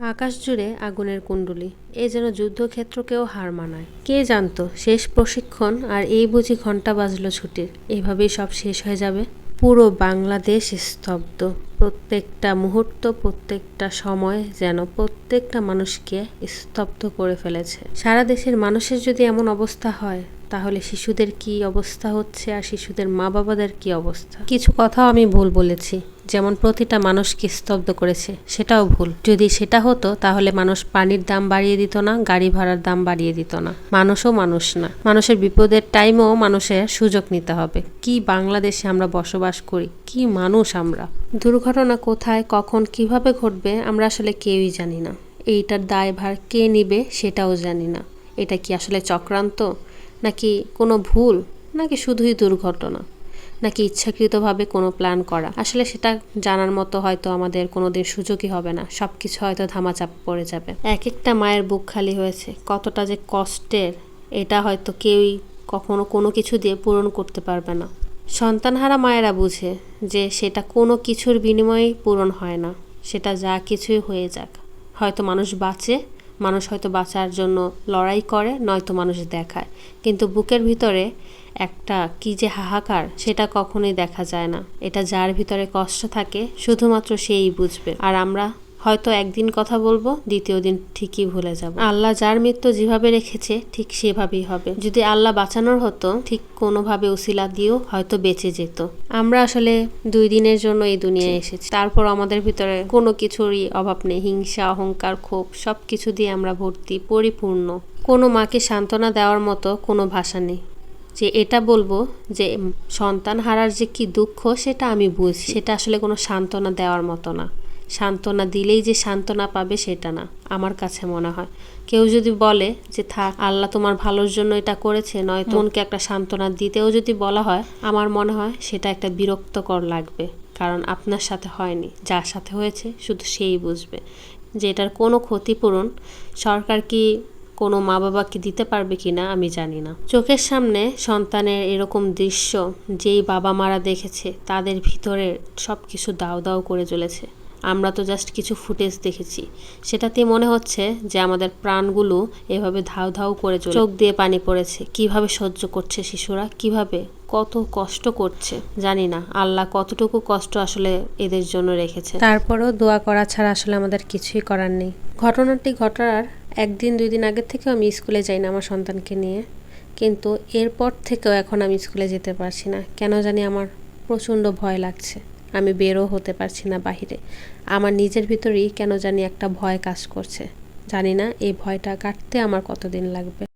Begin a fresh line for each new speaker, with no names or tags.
আকাশ জুড়ে আগুনের কুণ্ডলী। এ যেন যুদ্ধক্ষেত্রকেও হার মানায়। কে জানতো, শেষ প্রশিক্ষণ আর এই বুঝি ঘণ্টা বাজলো ছুটির। এভাবেই সব শেষ হয়ে যাবে। পুরো বাংলাদেশ স্তব্ধ। প্রত্যেকটা মুহূর্ত, প্রত্যেকটা সময় যেন প্রত্যেকটা মানুষকে স্তব্ধ করে ফেলেছে। সারা দেশের মানুষের যদি এমন অবস্থা হয় তাহলে শিশুদের কি অবস্থা হচ্ছে আর শিশুদের মা বাবাদের কি অবস্থা? কিছু কথাও আমি ভুল বলেছি। যেমন প্রতিটা মানুষকে স্তব্ধ করেছে, সেটাও ভুল। যদি সেটা হতো, তাহলে মানুষ পানির দাম বাড়িয়ে দিত না, গাড়ি ভাড়ার দাম বাড়িয়ে দিত না। মানুষও মানুষ না। মানুষের বিপদের টাইমেও মানুষের সুযোগ নিতে হবে। কি বাংলাদেশে আমরা বসবাস করি? কি মানুষ আমরা? দুর্ঘটনা কোথায়, কখন, কীভাবে ঘটবে, আমরা আসলে কেউই জানি না। এইটার দায়ভার কে নিবে, সেটাও জানি না। এটা কি আসলে চক্রান্ত? নাকি কোনো ভুল, নাকি শুধুই দুর্ঘটনা, নাকি ইচ্ছাকৃতভাবে কোনো প্ল্যান করা? আসলে সেটা জানার মতো হয়তো আমাদের কোনো দিন সুযোগই হবে না। সব কিছু হয়তো ধামাচাপ পড়ে যাবে। এক একটা মায়ের বুক খালি হয়েছে। কতটা যে কষ্টের, এটা হয়তো কেউই কখনো কোনো কিছু দিয়ে পূরণ করতে পারবে না। সন্তানহারা মায়েরা বুঝে যে সেটা কোনো কিছুর বিনিময়েই পূরণ হয় না। সেটা যা কিছুই হয়ে যাক। হয়তো মানুষ বাঁচে মানুষ হয়তো বাঁচার জন্য লড়াই করে, নয়তো মানুষ দেখায়। কিন্তু বুকের ভিতরে একটা কি যে হাহাকার, সেটা কখনোই দেখা যায় না। এটা যার ভিতরে কষ্ট থাকে, শুধুমাত্র সেই বুঝবে। আর আমরা হয়তো একদিন কথা বলব দ্বিতীয় দিন ঠিকই ভুলে যাব। আল্লাহ যার মৃত্যু যেভাবে রেখেছে ঠিক সেভাবেই হবে। যদি আল্লাহ বাঁচানোর হতো ঠিক কোনোভাবে উসিলা দিয়েও হয়তো বেঁচে যেত। আমরা আসলে দুই দিনের জন্য এই দুনিয়ায় এসেছি। তারপর আমাদের ভিতরে কোনো কিছুরই অভাব নেই। হিংসা অহংকার ক্ষোভ সব কিছু দিয়ে আমরা ভর্তি পরিপূর্ণ। কোনো মাকে সান্ত্বনা দেওয়ার মতো কোনো ভাষা নেই। যে এটা বলব যে সন্তান হারার যে কি দুঃখ সেটা আমি বুঝি সেটা আসলে কোনো সান্ত্বনা দেওয়ার মতো না। সান্ত্বনা দিলেই যে সান্ত্বনা পাবে সেটা না, আমার কাছে মনে হয়। কেউ যদি বলে যে, থাক, আল্লাহ তোমার ভালোর জন্য এটা করেছে নয় মনকে একটা সান্ত্বনা দিতেও যদি বলা হয়, আমার মনে হয় সেটা একটা বিরক্তকর লাগবে, কারণ আপনার সাথে হয়নি। যার সাথে হয়েছে, শুধু সেই বুঝবে যে, এটার কোনো ক্ষতিপূরণ সরকার কি কোনো মা বাবাকে দিতে পারবে কি না, আমি জানি না। চোখের সামনে সন্তানের এরকম দৃশ্য, যেই বাবা মারা দেখেছে, তাদের ভিতরে সব কিছু দাও দাও করে চলেছে আমরা তো জাস্ট কিছু ফুটেজ দেখেছি। সেটাতে মনে হচ্ছে যে আমাদের প্রাণগুলো এভাবে ধাও ধাও করে চলে চোখ দিয়ে পানি পড়েছে। কীভাবে সহ্য করছে শিশুরা? কীভাবে কত কষ্ট করছে? জানি না। আল্লাহ কতটুকু কষ্ট আসলে এদের জন্য রেখেছে। তারপরেও দোয়া করা ছাড়া আসলে আমাদের কিছুই করার নেই। ঘটনাটি ঘটার একদিন, দুই দিন আগের থেকেও আমি স্কুলে যাই না আমার সন্তানকে নিয়ে। কিন্তু এরপর থেকেও এখন আমি স্কুলে যেতে পারছি না। কেন জানি আমার প্রচণ্ড ভয় লাগছে। আমি বেরও হতে পারছি না বাহিরে। আমার নিজের ভিতরেই কেন জানি একটা ভয় কাজ করছে। জানি না এই ভয়টা কাটতে আমার কতদিন লাগবে।